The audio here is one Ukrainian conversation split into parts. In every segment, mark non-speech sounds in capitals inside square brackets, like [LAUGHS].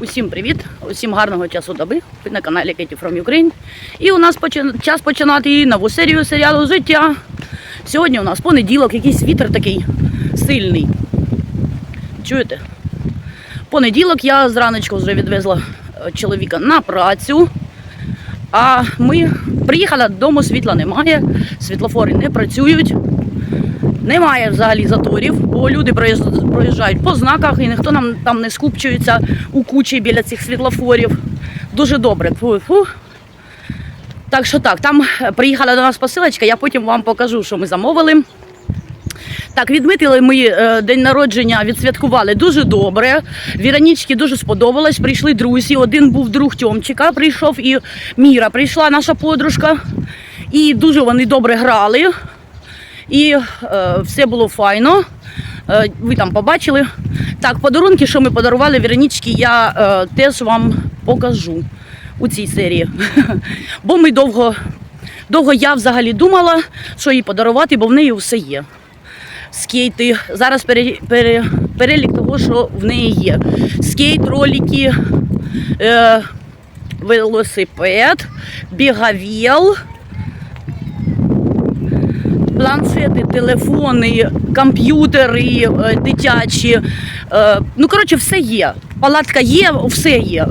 Усім привіт, усім гарного часу доби. На каналі Кеті From Ukraine. І у нас почи- час починати нову серію серіалу Життя. Сьогодні у нас понеділок, якийсь вітер такий сильний. Чуєте? Понеділок я зраночку вже відвезла е, чоловіка на працю. А ми приїхали додому, світла немає, світлофори не працюють. Немає взагалі заторів, бо люди проїжджають по знаках і ніхто нам там не скупчується у кучі біля цих світлофорів. Дуже добре. Фу-фу. Так що так, там приїхала до нас посилочка, я потім вам покажу, що ми замовили. Так, відмітили ми е, день народження, відсвяткували дуже добре. Віронічці дуже сподобалось. Прийшли друзі. Один був друг Тьомчика, прийшов і Міра прийшла, наша подружка. І дуже вони добре грали. І е, все було файно. Е, ви там побачили. Так, подарунки, що ми подарували Віронічці, я е, теж вам покажу у цій серії. [LAUGHS] Бо ми довго, довго я взагалі думала, що їй подарувати, бо в неї все є. Скейти. Зараз пере, пере, перелік того, що в неї є. Скейт, ролики, е, велосипед, бігавіл, планшети, телефони, комп'ютери е, дитячі. Е, Ну, коротше, все є. Палатка є, все є.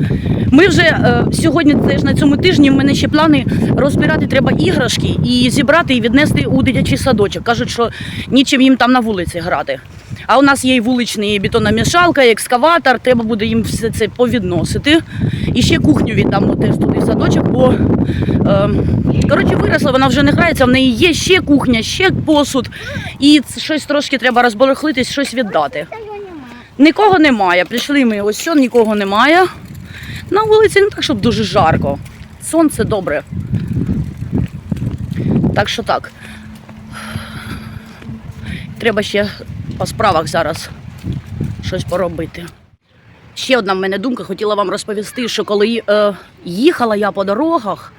[LAUGHS] Ми вже е, сьогодні, теж на цьому тижні, в мене ще плани розбирати треба іграшки і зібрати і віднести у дитячий садочок. Кажуть, що нічим їм там на вулиці грати. А у нас є і вуличний бетономішалка, і екскаватор, треба буде їм все це повідносити. І ще кухню віддамо теж туди в садочок, бо е, коротше, виросла, вона вже не грається, в неї є ще кухня, ще посуд. І щось трошки треба розборохлитись, щось віддати. Нікого немає. Прийшли ми ось що, нікого немає. На вулиці не так, щоб дуже жарко. Сонце добре. Так що так. Треба ще по справах зараз щось поробити. Ще одна в мене думка, хотіла вам розповісти, що коли е, їхала я по дорогах,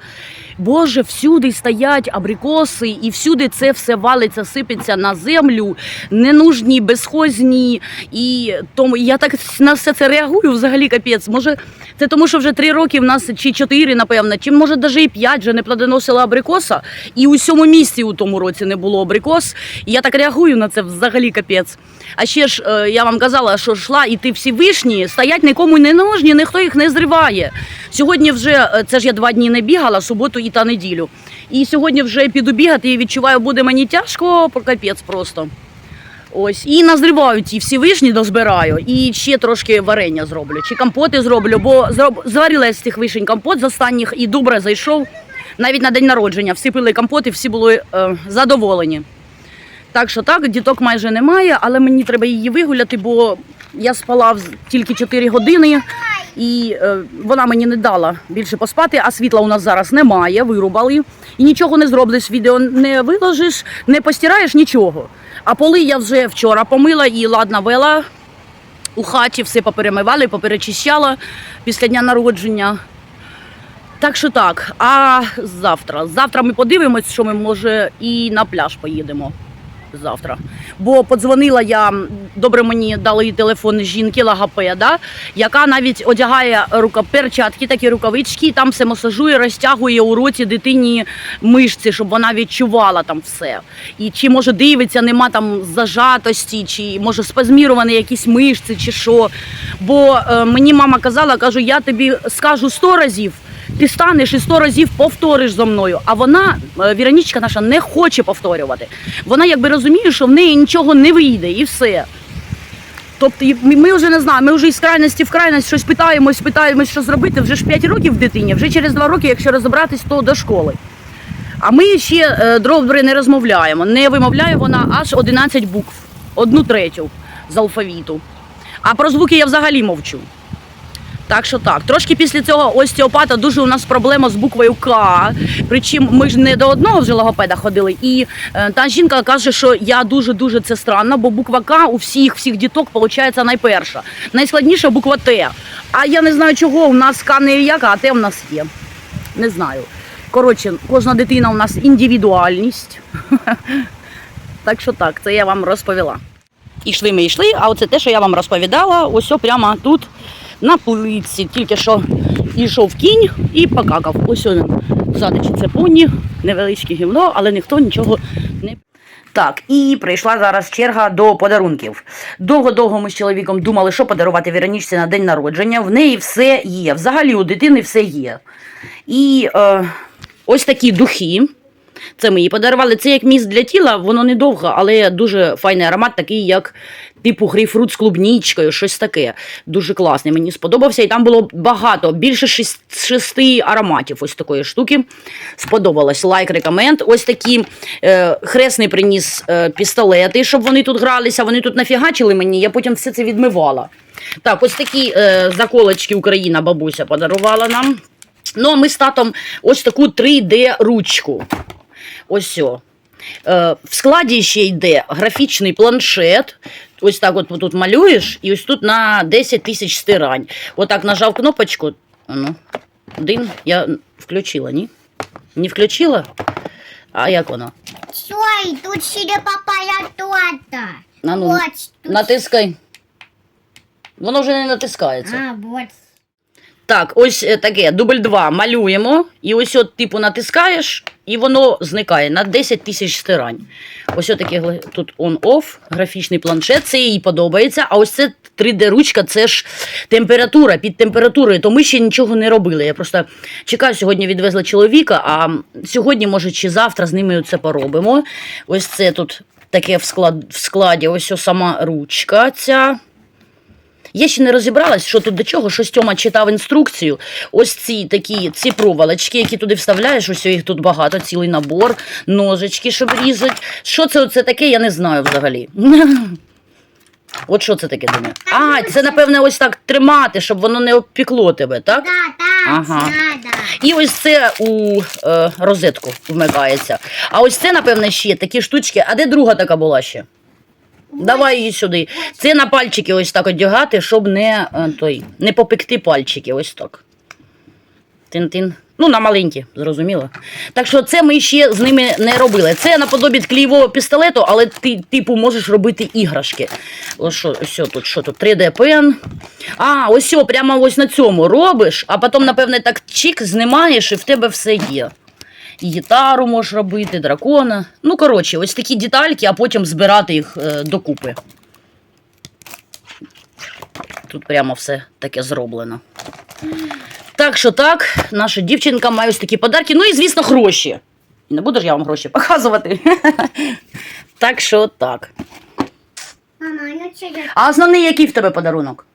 Боже, всюди стоять абрикоси, і всюди це все валиться, сипеться на землю, ненужні, безхозні. І тому я так на все це реагую взагалі капець. Може, це тому, що вже три роки в нас чи чотири, напевно, чи може навіть і п'ять вже не плодоносила абрикоса, і у сьому місці у тому році не було абрикос. І я так реагую на це взагалі капець. А ще ж е, я вам казала, що йшла і ти всі вишні, стоять нікому не нужні, ніхто їх не зриває. Сьогодні вже е, це ж я два дні не бігала, суботу і та неділю. І сьогодні вже піду бігати і відчуваю, буде мені тяжко, капець просто. Ось і назриваю ті всі вишні, дозбираю, і ще трошки варення зроблю, чи компоти зроблю, бо зварила з цих вишень компот з останніх і добре зайшов. Навіть на день народження всі пили компоти, всі були е, задоволені. Так що так, діток майже немає, але мені треба її вигуляти, бо я спала тільки 4 години, і е, вона мені не дала більше поспати, а світла у нас зараз немає, вирубали. І нічого не зробиш, відео не виложиш, не постираєш нічого. А поли я вже вчора помила і ладна вела у хаті, все поперемивала і поперечищала після дня народження. Так що так, а завтра. Завтра ми подивимось, що ми може і на пляж поїдемо. Завтра. Бо подзвонила я, добре мені дали телефон жінки логопеда, яка навіть одягає перчатки, такі рукавички, і там все масажує, розтягує у роті дитині мишці, щоб вона відчувала там все. І чи може дивиться, нема там зажатості, чи може спазміровані якісь мишці, чи що. Бо е, мені мама казала, кажу, я тобі скажу сто разів. Ти станеш і сто разів повториш зо мною. А вона, е, Віронічка наша, не хоче повторювати. Вона якби розуміє, що в неї нічого не вийде і все. Тобто ми ми вже не знаємо, ми вже із крайності в крайність щось питаємось, питаємось, що зробити. Вже ж 5 років дитині, вже через 2 роки, якщо розібратись, то до школи. А ми ще е, добре не розмовляємо. Не вимовляє вона аж 11 букв, одну третю з алфавіту. А про звуки я взагалі мовчу. Так що так, трошки після цього остеопата дуже у нас проблема з буквою К. Причому ми ж не до одного вже логопеда ходили. І е, та жінка каже, що я дуже дуже це странно, бо буква К у всіх всіх діток виходить найперша. Найскладніша буква Т. А я не знаю чого. У нас К не яка, а Т в нас є. Не знаю. Коротше, кожна дитина у нас індивідуальність. [LAUGHS] Так що так, це я вам розповіла. Ішли ми йшли, а оце те, що я вам розповідала, ось прямо тут на плитці. Тільки що йшов кінь і покакав. Ось він садичі це поні, невеличке гівно, але ніхто нічого не. Так, і прийшла зараз черга до подарунків. Довго-довго ми з чоловіком думали, що подарувати Віронічці на день народження. В неї все є. Взагалі у дитини все є. І е, ось такі духи. Це ми їй подарували. Це як міст для тіла, воно недовго, але дуже файний аромат, такий, як типу грейпфрут з клубнічкою, щось таке. Дуже класний. Мені сподобався. І там було багато, більше шести ароматів ось такої штуки. Сподобалось. Лайк, рекоменд. Ось такі е, хресний приніс е, пістолети, щоб вони тут гралися. Вони тут нафігачили мені, я потім все це відмивала. Так, ось такі е, заколочки Україна бабуся подарувала нам. Ну, а ми з татом ось таку 3D-ручку. Ось о. Е, в складі ще йде графічний планшет. Ось так от тут малюєш, і ось тут на 10 тисяч стирань. Отак нажав кнопочку. Ну, дин, я включила, ні? Не включила? А як воно? Стой, тут папая тота. А ну, тут... натискай. Воно вже не натискається. А, вот. Так, ось е, таке, дубль 2 малюємо, і ось от, типу, натискаєш, і воно зникає на 10 тисяч стирань. Ось таке тут on-off, графічний планшет, це їй подобається. А ось це 3D-ручка, це ж температура, під температурою, то ми ще нічого не робили. Я просто чекаю, сьогодні відвезла чоловіка, а сьогодні, може, чи завтра з ними це поробимо. Ось це тут таке в, склад, в складі, ось сама ручка ця. Я ще не розібралась, що тут до чого, що Тьома читав інструкцію. Ось ці такі ці проволочки, які туди вставляєш, ось їх тут багато, цілий набор, ножички, щоб різати. Що це оце таке, я не знаю взагалі. [LAUGHS] От що це таке думаю? А, це, напевне, ось так тримати, щоб воно не обпікло тебе, так? Да, так, Ага. І ось це у е, розетку вмикається. А ось це, напевне, ще такі штучки. А де друга така була ще? Давай її сюди. Це на пальчики ось так одягати, щоб не, е, той, не попекти пальчики. Ось так. Тин-тин. Ну, на маленькі, зрозуміло. Так що це ми ще з ними не робили. Це наподобі клієвого пістолету, але ти, типу, можеш робити іграшки. Ось що, ось тут, що тут, 3D пен. А, ось прямо ось на цьому робиш, а потім, напевне, так чик знімаєш і в тебе все є. І гітару можеш робити, дракона. Ну, коротше, ось такі детальки, а потім збирати їх е, докупи. Тут прямо все таке зроблено. Так що так, наша дівчинка має ось такі подарки. Ну і, звісно, гроші. І не буду ж я вам гроші показувати. [LAUGHS] Так що так. А основний який в тебе подарунок?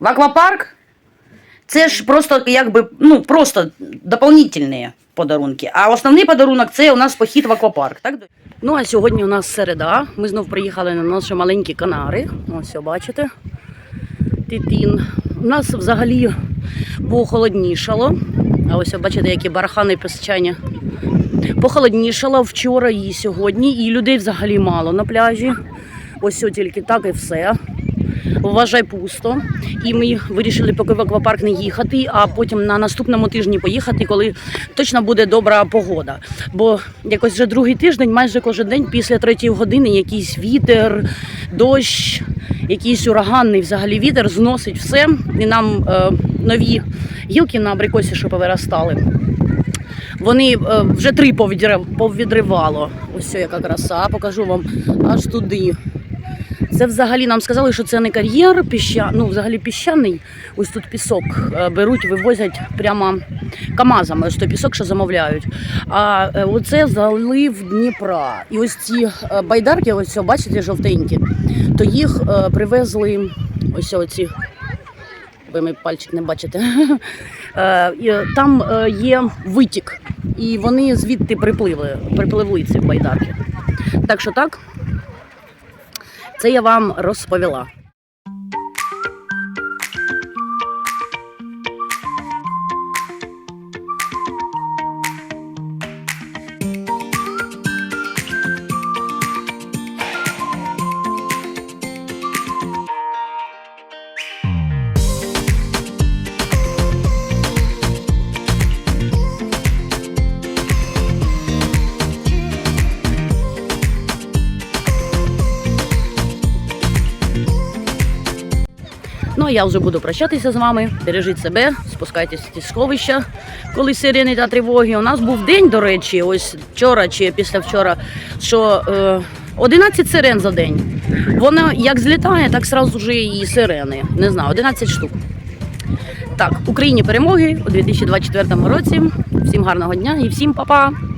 В аквапарк? Це ж просто якби, ну, просто дополнительні подарунки. А основний подарунок це у нас похід в аквапарк. Так? Ну, а сьогодні у нас середа. Ми знов приїхали на наші маленькі канари. Ось, бачите. Титін. У нас взагалі похолоднішало. А ось, бачите, які бархани піщані. Похолоднішало вчора і сьогодні, і людей взагалі мало на пляжі. Ось тільки так і все. Вважай пусто. І ми вирішили поки в аквапарк не їхати, а потім на наступному тижні поїхати, коли точно буде добра погода. Бо якось вже другий тиждень, майже кожен день після третьої години якийсь вітер, дощ, якийсь ураганний взагалі вітер зносить все. І нам е, нові гілки на абрикосі, що повиростали. Вони е, вже три повідрив- повідривало. Ось яка краса, покажу вам аж туди. Це взагалі нам сказали, що це не кар'єр, піща, ну взагалі піщаний. Ось тут пісок е, беруть, вивозять прямо камазами. Ось той пісок, що замовляють. А е, оце залив Дніпра. І ось ці е, байдарки, ось о, бачите, жовтенькі, то їх привезли ось оці. Ви мій пальчик не бачите. [LAUGHS] Там є витік, і вони звідти припливли, припливли ці байдарки. Так що так, це я вам розповіла. Я вже буду прощатися з вами. Бережіть себе, спускайтеся зі сховища, коли сирени та тривоги. У нас був день, до речі, ось вчора чи післявчора, що е, 11 сирен за день. Воно як злітає, так сразу ж і сирени. Не знаю, 11 штук. Так, Україні перемоги у 2024 році. Всім гарного дня і всім па-па!